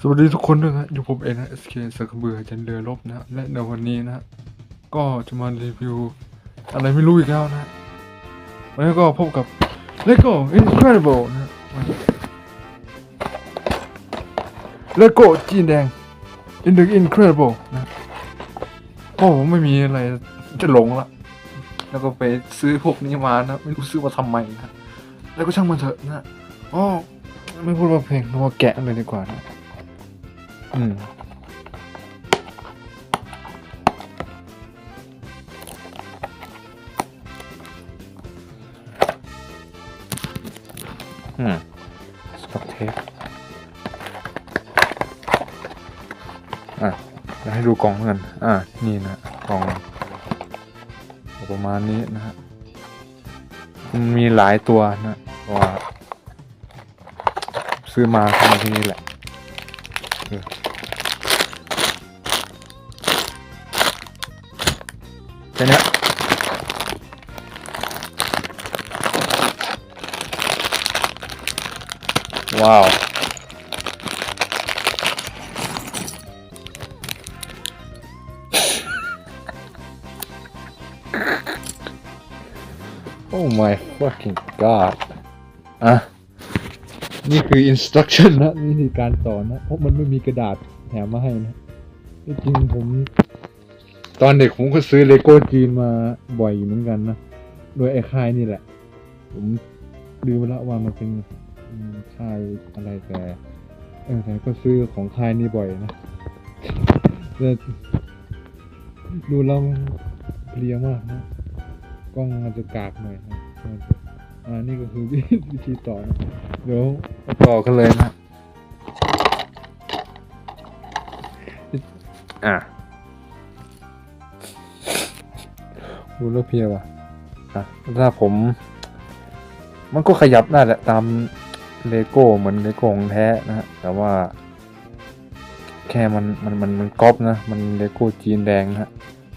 สวัสดีทุกคนด้วยนะอยู่ผมเองนะ SK สกเบือจันเรือลบนะ และในวันนี้นะ ก็จะมารีวิว อะไรไม่รู้อีกแล้วนะ วันนี้ก็พบกับ Lego Incredible นะ Lego จีนแดง In the Incredible นะเพราะผมไม่มีอะไรจะหลงละ แล้วก็ไปซื้อพวกนี้มานะ ไม่รู้ซื้อมาทำไมนะ แล้วก็ช่างมันเถอะนะอ๋อไม่พูดว่าเพลงเรามาแกะเลยดีกว่านะ อืมอืมสกอตเทปอะจะให้ดูกล่องเงินอะ นี่นะกล่อง ประมาณนี้นะฮะมันมีหลายตัวนะว่าซื้อมาเข้ามาที่นี่แหละ แค่เนี้ยว้าว โอ้ my fucking god อะ นี่คือ instruction นะ นี่คือการสอนนะ เพราะมันไม่มีกระดาษแถมมาให้นะ จริงผม ตอนเด็กผมก็ซื้อเลโก้จีนมาบ่อยอยู่เหมือนกันนะโดยไอ้ค่ายนี่แหละ ผมลืมไปแล้วว่ามันเป็นค่ายอะไรแต่เออแต่ก็ซื้อของค่ายนี้บ่อยนะแต่ดูแล้วเพลียมากนะกล้องมันจะกากหน่อยนะอ่านี่ก็คือวิธีต่อนะเดี๋ยวมาต่อกันเลยนะอะ ดูแล้วเพียว่ะอะถ้าผม มันก็ขยับได้แหละตามเลโก้เหมือนเลโก้ของแท้นะฮะแต่ว่า แค่มันมันมันมันก๊อปนะ มันเลโก้จีนแดงนะฮะ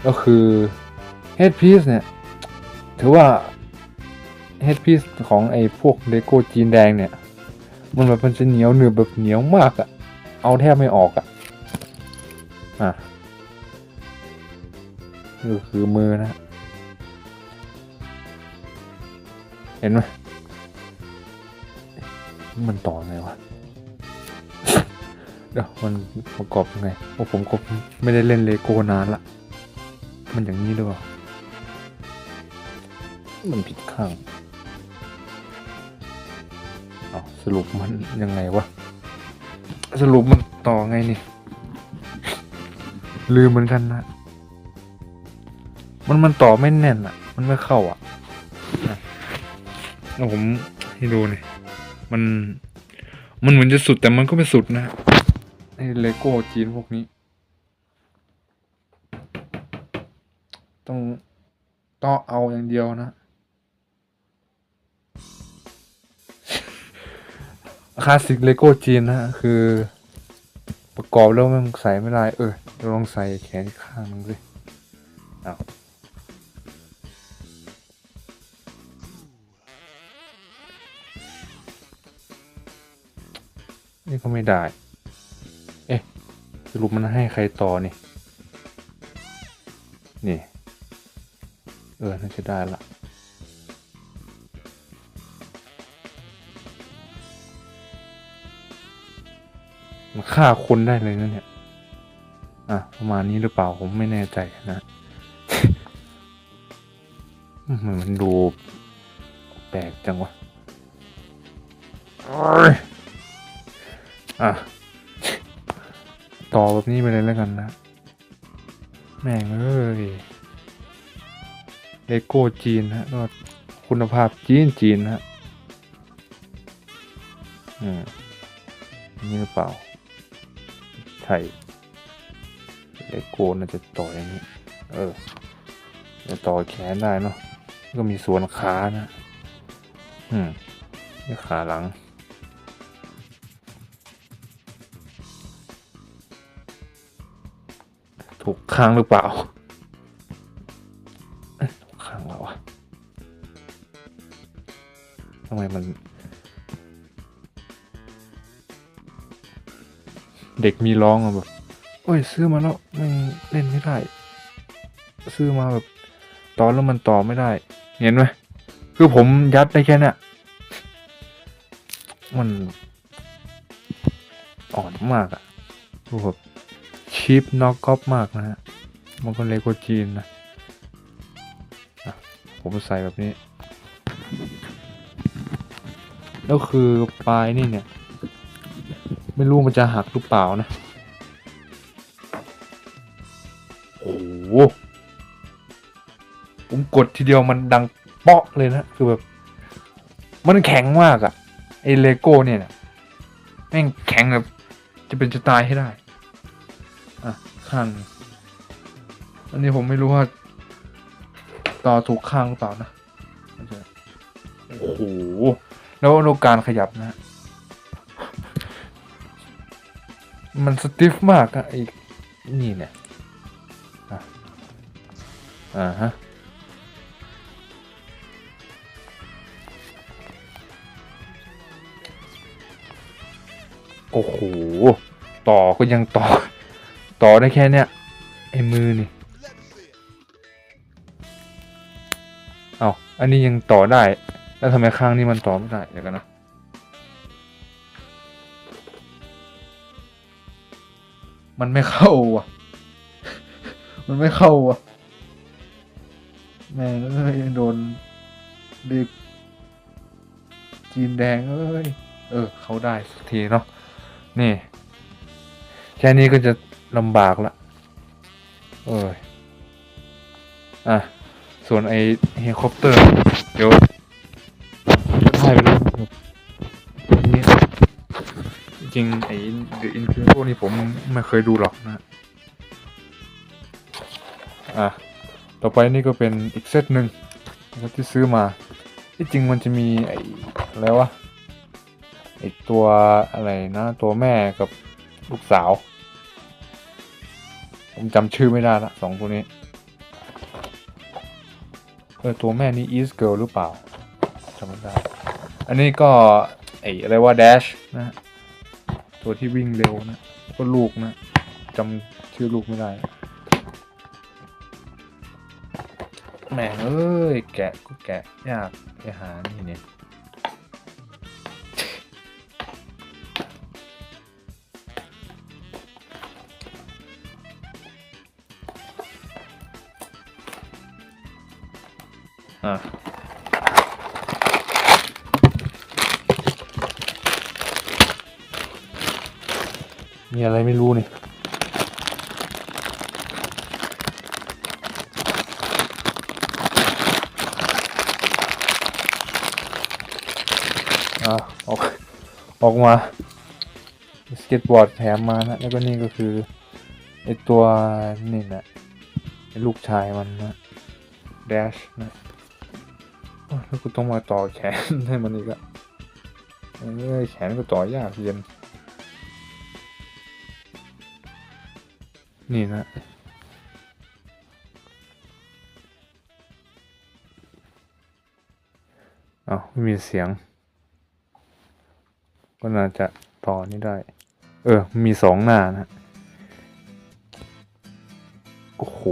ก็คือเฮดพีซเนี่ย ถือว่าเฮดพีซของไอ้พวกเลโก้จีนแดงเนี่ย มันแบบมันจะเหนียวเหนึบแบบเหนียวมากอะเอาแทบไม่ออกอะอะก็คือมือนะ เห็นไหมมันต่อไงวะเดี๋ยวมันประกอบยังไงเพราะผมก็ไม่ได้เล่นเลโก้นานละมันอย่างนี้หรือเปล่ามันผิดข้างเอาสรุปมันยังไงวะสรุปมันต่อไงนี่ลืมเหมือนกันนะมันมันต่อไม่แน่นอะ มันไม่เข้าอะนะ เอาผมให้ดูนี่มัน มันเหมือนจะสุดแต่มันก็ไม่สุดนะไอ้เลโก้จีนพวกนี้ ต้องต้องเอาอย่างเดียวนะคลาสสิกเลโก้จีนนะฮะคือ ประกอบแล้วมันใส่ไม่ได้เออเราลองใส่แขนข้างนึงสิเอา ไม่ได้ เอ๊ะสรุปมันให้ใครต่อนี่ นี่ เออ น่าจะได้ละมันฆ่าคนได้เลยนะเนี่ย อะ ประมาณนี้หรือเปล่าผมไม่แน่ใจนะอืมมันดูแปลกจังวะ อะ ต่อแบบนี้ไปเลยแล้วกันนะ แม่งเอ้ยเลโก้จีนฮะก็คุณภาพจีนจีนฮะอืมนี่หรือเปล่า ใช่เลโก้น่าจะต่ออย่างนี้ เออจะต่อแขนได้เนาะก็มีส่วนขานะ อืมขาหลัง ถูกข้างหรือเปล่าถูกข้างแล้วอะทำไมมัน เด็กมีร้องอะแบบโอ้ยซื้อมาแล้วไม่เล่นไม่ได้ ซื้อมาแบบต่อแล้วมันต่อไม่ได้ เห็นไหมคือผมยัดได้แค่นี้มันอ่อนมากอะดูแบบ ชีพน็อกก๊อปมากนะฮะมันก็เลโกจีนนะผมใส่แบบนี้ แล้วคือปลายนี่เนี่ย ไม่รู้มันจะหักหรือเปล่านะ โอ้โหผมกดทีเดียวมันดังเปาะเลยนะ คือแบบ มันแข็งมากอะไอเลโก้เนี่ยแม่งแข็งแบบ จะเป็นจะตายให้ได้ คัน อันนี้ผมไม่รู้ว่า ต่อถูกข้างหรือเปล่านะโอ้โห แล้วดูการขยับนะ มันสติฟมากอะไอ้นี่เนี่ย อ่าฮะโอ้โห ต่อก็ยังต่อ ต่อได้แค่เนี้ยไอ้มือนี่เอาอันนี้ยังต่อได้ แล้วทำไมข้างนี้มันต่อไม่ได้เดี๋ยวกันนะมันไม่เข้าว่ะ มันไม่เข้าว่ะ แม่งเอ้ยโดนเด็กจีนแดงเอ้ย เออ เขาได้สักทีเนาะ นี่ แค่นี้ก็จะ ลำบากละเอ้ยอะ ส่วนไอเฮลิคอปเตอร์ เดี๋ยวจะถ่ายไปแล้วครับนี่จริงไอ The Incredible นี่ผมไม่เคยดูหรอกนะอะ ต่อไปนี่ก็เป็นอีกเซตหนึ่งนะครับที่ซื้อมาที่จริงมันจะมีไอ้อะไรวะไอ้ตัวอะไรนะ ตัวแม่กับลูกสาว ผมจำชื่อไม่ได้ละสองตัวนี้เออตัวแม่นี่ East Girl หรือเปล่าจำไม่ได้ อันนี้ก็ไอ้อะไรว่า Dash นะ ตัวที่วิ่งเร็วนะ ก็ลูกนะจำชื่อลูกไม่ได้แหม่เอ้ย แกะก็แกะยากไปหานี่เนี่ย อะมีอะไรไม่รู้นี่อะออกออกมาสเก็ตบอร์ดแถมมานะ แล้วก็นี่ก็คือไอตัวนี่นะไอลูกชายมันนะ แดชนะ แล้วกูต้องมาต่อแขนให้มันอีกอะเอ้ยแขนก็ต่อยากเย็น นี่นะเอาวไม่มีเสียง ก็น่าจะต่อนี่ได้ เออ มีสองหน้านะ โอ้โห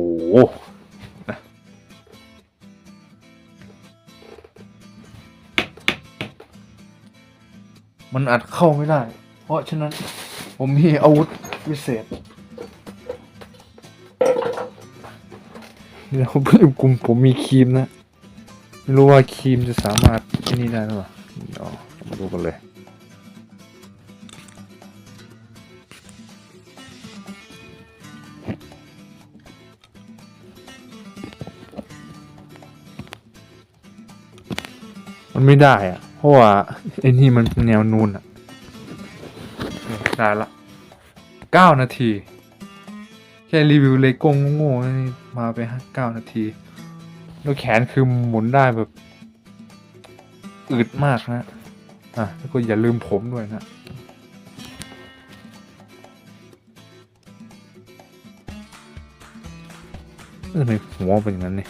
มันอัดเข้าไม่ได้ เพราะฉะนั้นผมมีอาวุธวิเศษเดี๋ยวผมลืมกลุ่มผมมีครีมนะ ไม่รู้ว่าครีมจะสามารถที่นี่ได้หรือเปล่าเดี๋ยวมาดูกันเลยมันไม่ได้อะ เพราะว่าไอ้นี่มันแนวนูนอะเนี่ยได้ละเก้านาที แค่รีวิวเลโก้โง่ๆมาไปห้าเก้านาที แล้วแขนคือหมุนได้แบบ อึดมากนะ อะแล้วก็อย่าลืมผมด้วยนะเออในหัวเป็นอย่างนั้นนี่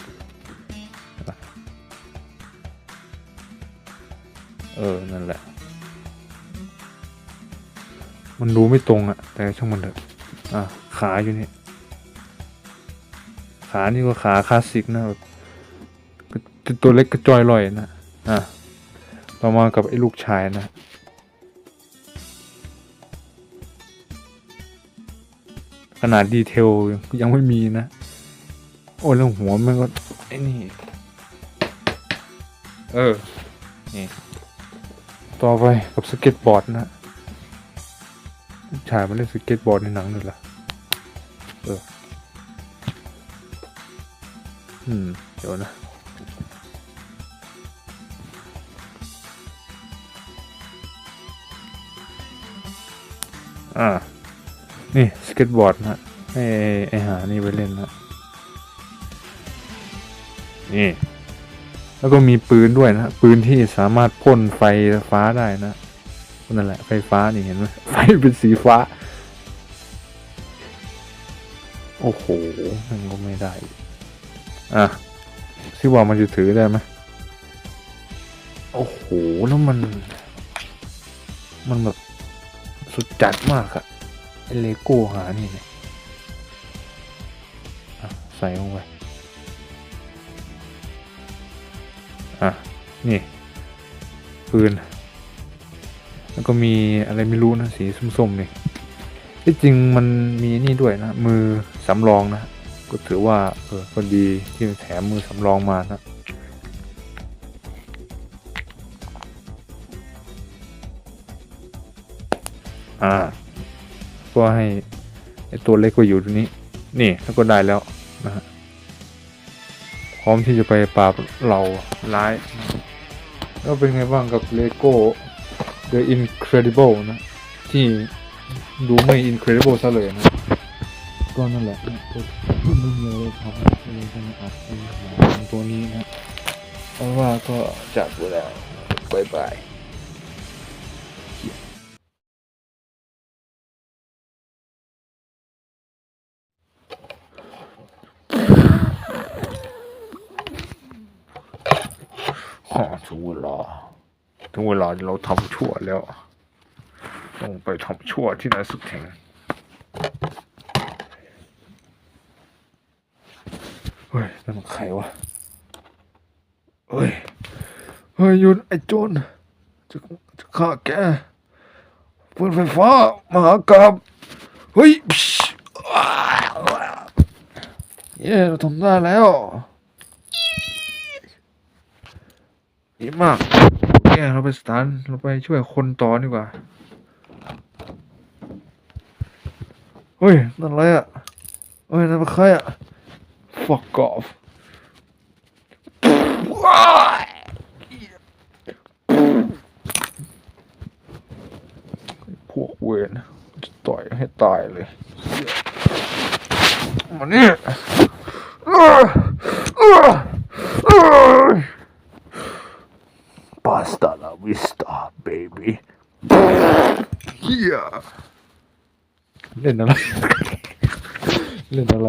เออ นั่นแหละ มันดูไม่ตรงอะแต่ช่างมันเถอะอะขาอยู่นี่ ขานี่ก็ขาคลาสสิกนะตัวเล็กกระจอยลอยนะอะต่อมากับไอ้ลูกชายนะขนาดดีเทลยังไม่มีนะ โอ้ยแล้วหัวมันก็ไอ้นี่ เออ นี่ ต่อไปกับสเก็ตบอร์ดนะลูกชายมันเล่นสเก็ตบอร์ดในหนังด้วยเหรอเอออืม เดี๋ยวนะอ่า นี่ สเก็ตบอร์ดนะให้ไอหา นี่ไปเล่นนะนี่ แล้วก็มีปืนด้วยนะปืนที่สามารถพ่นไฟฟ้าได้นะนั่นแหละไฟฟ้านี่เห็นไหมไฟเป็นสีฟ้า โอ้โหมันก็ไม่ได้ อะซิว่ามันจะถือได้ไหมโอ้โหแล้วมัน มันแบบสุดจัดมากอะไอเลโก้หานี่เนี่ยใส่ลงไป อะ นี่ปืน แล้วก็มีอะไรไม่รู้นะ สีส้มๆนี่ที่จริงมันมีนี่ด้วยนะ มือสำรองนะ ก็ถือว่าเออก็ดีที่แถมมือสำรองมานะอ่า ก็ให้ตัวเล็กก็อยู่ตรงนี้ นี่แล้วก็ได้แล้ว ร้อมที่จะไปปราบเหล่าร้าย แล้วเป็นไงบ้างกับเลโก้ The Incredible นะ ที่ดูไม่ Incredible ซะเลยนะ ก็นั่นแหละไม่มีอะไรทำเลยจะมาอัดไอ้หนังตัวนี้นะเพราะว่าก็จากไปแล้วบายบาย อถึงเวลาถึงเวลาเราทำชั่วแล้ว ต้องไปทำชั่วที่ไหนสักแห่งเฮ้ยนั่นมันใครวะเฮ้ยเฮ้ยยุดไอ้โจรจะจะฆ่าแกปืนไฟฟ้ามหากราบเฮ้ยเย้เราทำได้แล้ว ดีมากโอเคเราไปสถานเราไปช่วยคนต่อดีกว่า เฮ้ย นั่นอะไรอะ เฮ้ย นั่นเป็นใครอะ fuck off พวกเวรจะต่อยให้ตายเลย มานี่อ้าอ้าอ้า Pasta la vista baby เฮีย เล่นอะไร เล่นอะไร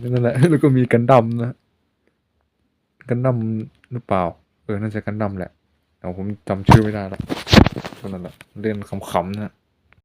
นั่นแหละแล้วก็มีกันดัมนะกันดัมหรือเปล่า เออน่าจะกันดัมแหละแต่ผมจำชื่อไม่ได้แล้วนั่นแหละเล่นขำๆนะ